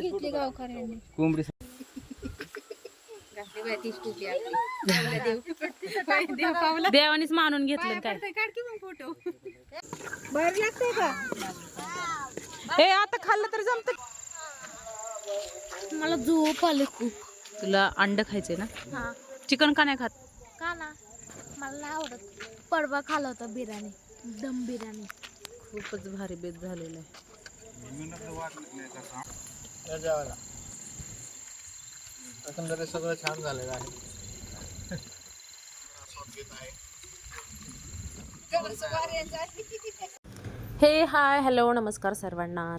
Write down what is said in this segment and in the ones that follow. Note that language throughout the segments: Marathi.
घेतली गावकऱ्यांनी कोंबडी देवानीच मानून घेतलं काय? की मग फोटो बाहेर लागतंय का हे आता खाल्लं तर जमत. मला झोप आले खूप. तुला अंड खायचंय ना? चिकन का नाही खात? का ना? मला नाही आवडत. परवा खाला होता बिर्याणी. दम बिर्याणी. खूपच भारी बेत झालेला आहे. एकंदरीत सगळं छान झालेलं आहे. हे हाय हॅलो नमस्कार सर्वांना.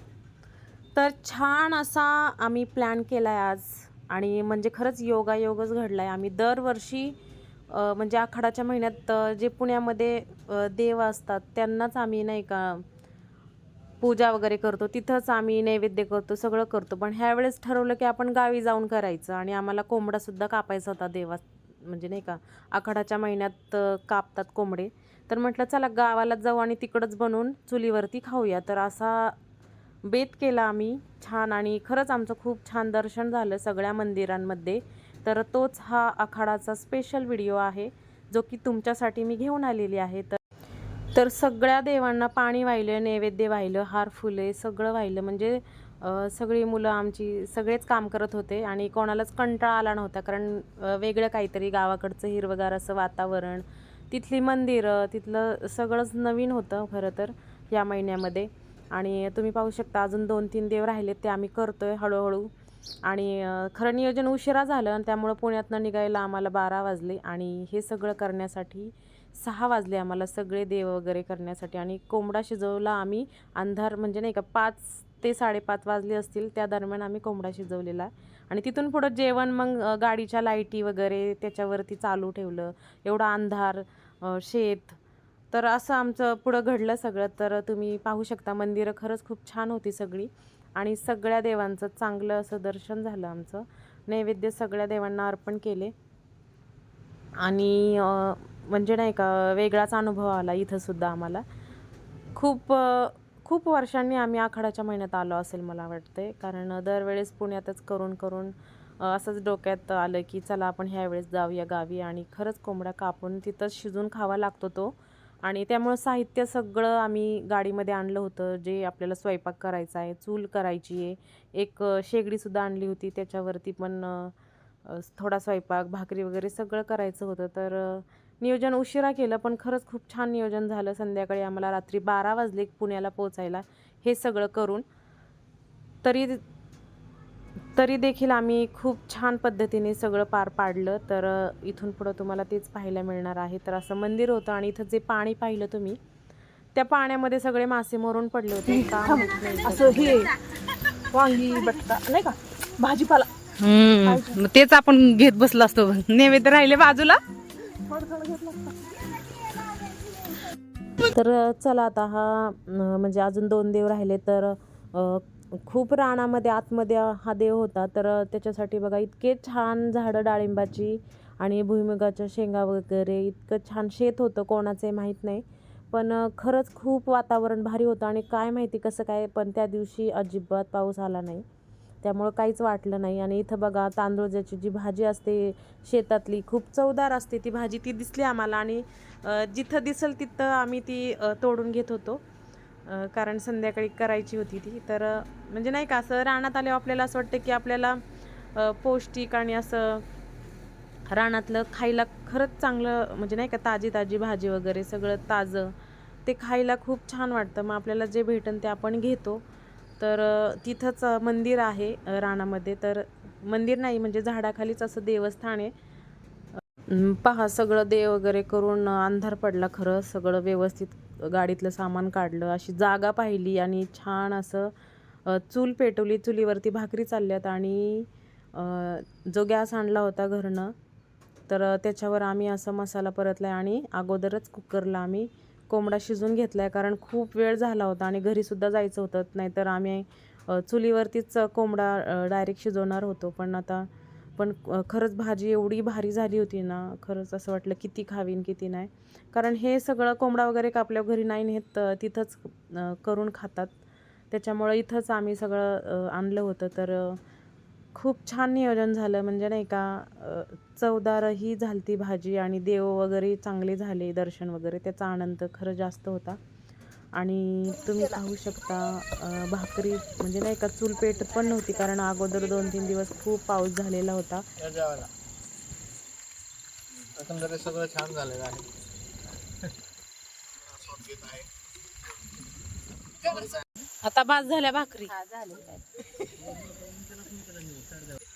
तर छान असा आम्ही प्लॅन केला आहे आज. आणि म्हणजे खरंच योगायोगच घडला आहे आम्ही दरवर्षी म्हणजे आखाडाच्या महिन्यात जे पुण्यामध्ये देव असतात त्यांनाच आम्ही नाही का पूजा वगैरे करतो तिथंच आम्ही नैवेद्य करतो सगळं करतो. पण ह्यावेळेस ठरवलं की आपण गावी जाऊन करायचं आणि आम्हाला कोंबडासुद्धा कापायचा होता देवा म्हणजे नाही का आखाडाच्या महिन्यात कापतात कोंबडे. तर म्हटलं चला गावाला जाऊ आणि तिकडंच बनवून चुलीवरती खाऊया. तर असा बेत केला आम्ही छान आणि खरंच आमचं खूप छान दर्शन झालं सगळ्या मंदिरांमध्ये. तर तोच हा आखाडाचा स्पेशल व्हिडिओ आहे जो की तुमच्यासाठी मी घेऊन आलेली आहे. तर तर सगळ्या देवांना पाणी वाहिलं नैवेद्य वाहिलं हार फुले सगळं वाहिलं. म्हणजे सगळी मुलं आमची सगळेच काम करत होते आणि कोणालाच कंटाळा आला नव्हता. कारण वेगळं काहीतरी गावाकडचं हिरवगार असं वातावरण तिथली मंदिरं तिथलं सगळंच नवीन होतं खरं तर या महिन्यामध्ये. आणि तुम्ही पाहू शकता अजून दोन तीन देव राहिलेत ते आम्ही करतोय हळूहळू. आणि खरं नियोजन उशिरा झालं आणि त्यामुळं पुण्यातनं निघायला आम्हाला बारा वाजले. आणि हे सगळं करण्यासाठी सहा वाजले आम्हाला सगळे देव वगैरे करण्यासाठी आणि कोंबडा शिजवला आम्ही. अंधार म्हणजे नाही का पाच ते साडेपाच वाजले असतील त्या दरम्यान आम्ही कोंबडा शिजवलेला. आणि तिथून पुढं जेवण मग गाडीच्या लाईटी वगैरे त्याच्यावरती चालू ठेवलं. एवढा अंधार शेत. तर असं आमचं पुढं घडलं सगळं. तर तुम्ही पाहू शकता मंदिरं खरंच खूप छान होती सगळी. आणि सगळ्या देवांचं चांगलं असं दर्शन झालं आमचं. नैवेद्य सगळ्या देवांना अर्पण केले. आणि म्हणजे नाही का वेगळाच अनुभव आला इथं सुद्धा आम्हाला. खूप खूप वर्षांनी आम्ही आखाडाच्या महिन्यात आलो असेल मला वाटते कारण दरवेळेस पुण्यातच करून करून असंच डोक्यात आलं की चला आपण ह्यावेळेस जाऊया गावी आणि खरंच कोंबडा कापून तिथंच शिजून खावा लागतो तो. आणि त्यामुळं साहित्य सगळं आम्ही गाडीमध्ये आणलं होतं. जे आपल्याला स्वयंपाक करायचा आहे चूल करायची आहे. एक शेगडीसुद्धा आणली होती. त्याच्यावरती पण थोडा स्वयंपाक भाकरी वगैरे सगळं करायचं होतं. तर नियोजन उशिरा केलं पण खरंच खूप छान नियोजन झालं संध्याकाळी आम्हाला. रात्री बारा वाजले पुण्याला पोचायला हे सगळं करून तरी तरी देखील आम्ही खूप छान पद्धतीने सगळं पार पाडलं. तर इथून पुढं तुम्हाला तेच पाहायला मिळणार आहे. तर असं मंदिर होतं आणि इथं जे पाणी पाहिलं तुम्ही त्या पाण्यामध्ये सगळे मासे मरून पडले होते. का. असं हे वांगी बटाटा नाही का? भाजीपाला. तेच आपण घेत बसलो असतो. नैवेद्य राहिले बाजूला. तर चला आता हा म्हणजे अजून दोन देव राहिले तर खूप रानामध्ये आतमध्ये हा देव होता. तर त्याच्यासाठी बघा इतके छान झाडं डाळिंबाची आणि भुईमुगाच्या शेंगा वगैरे इतकं छान शेत होतं कोणाचं माहीत नाही. पण खरंच खूप वातावरण भारी होतं आणि काय माहिती कसं काय पण त्या दिवशी अजिबात पाऊस आला नाही. त्यामुळं काहीच वाटलं नाही. आणि इथं बघा तांदूळजाची जी भाजी असते शेतातली खूप चवदार असते ती भाजी. ती दिसली आम्हाला आणि जिथं दिसेल तिथं आम्ही ती तोडून घेत होतो. कारण संध्याकाळी करायची होती ती. तर म्हणजे नाही का असं रानात आल्यावर आपल्याला असं वाटतं की आपल्याला पौष्टिक आणि असं रानातलं खायला खरंच चांगलं म्हणजे नाही का ताजी ताजी भाजी वगैरे सगळं ताजं ते खायला खूप छान वाटतं. मग आपल्याला जे भेटन ते आपण घेतो. तर तिथंच मंदिर आहे रानामध्ये. तर मंदिर नाही म्हणजे झाडाखालीच असं देवस्थान आहे. पहा सगळं देव वगैरे करून अंधार पडला खरं. सगळं व्यवस्थित गाडीतलं सामान काढलं. अशी जागा पाहिली आणि छान असं चूल पेटवली. चुलीवरती भाकरी चालल्यात आणि जो गॅस आणला होता घरनं तर त्याच्यावर आम्ही असं मसाला परतला आणि अगोदरच कुकरला आम्ही कोंबडा शिजून घेतला आहे कारण खूप वेळ झाला होता आणि घरीसुद्धा जायचं होतं नाहीतर आम्ही चुलीवरतीच कोंबडा डायरेक्ट शिजवणार होतो. पण आता पण खरंच भाजी एवढी भारी झाली होती ना खरंच असं वाटलं किती खावीन किती नाही. कारण हे सगळं कोंबडा वगैरे कापल्या घरी नाही नेत तिथंच करून खातात. त्याच्यामुळं इथंच आम्ही सगळं आणलं होतं. तर खूप छान नियोजन झालं. म्हणजे नाही का चवदारही झाली ती भाजी आणि देव वगैरे चांगले झाले दर्शन वगैरे त्याचा आनंद खरं जास्त होता. आणि तुम्ही पाहू शकता भाकरी म्हणजे नाही का चूल पेटत पण नव्हती कारण अगोदर दोन तीन दिवस खूप पाऊस झालेला होता. सगळं छान झालेलं आहे. आता बाद झाल्या भाकरी.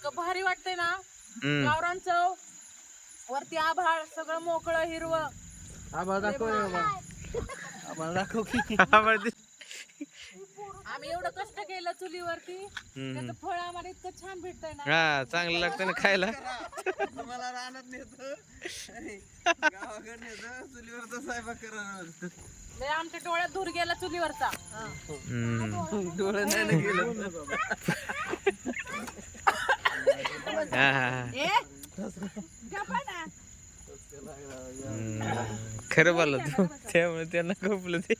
इतकं भारी वाटतंय ना. गावरान चव वरती आभाळ सगळं मोकळं हिरवं. आम्हाला दाखव रे बाबा. आम्हाला दाखव की. आम्ही एवढं कष्ट केलं चुलीवरती. त्याचं फळ आम्हाला इतकं छान भेटतंय ना. हा चांगलं लागतं ना खायला. मला रानात नेतो. गावाकडे नेतो. चुलीवरचा स्वयंपाक करत लय आमच्या डोळ्यात धूर गेला चुलीवरचा. डोळे नाही ना गेलं. हा, हा, हा. हम्म. खरं बोलला तू. त्यामुळे त्यांना खोपलं ते.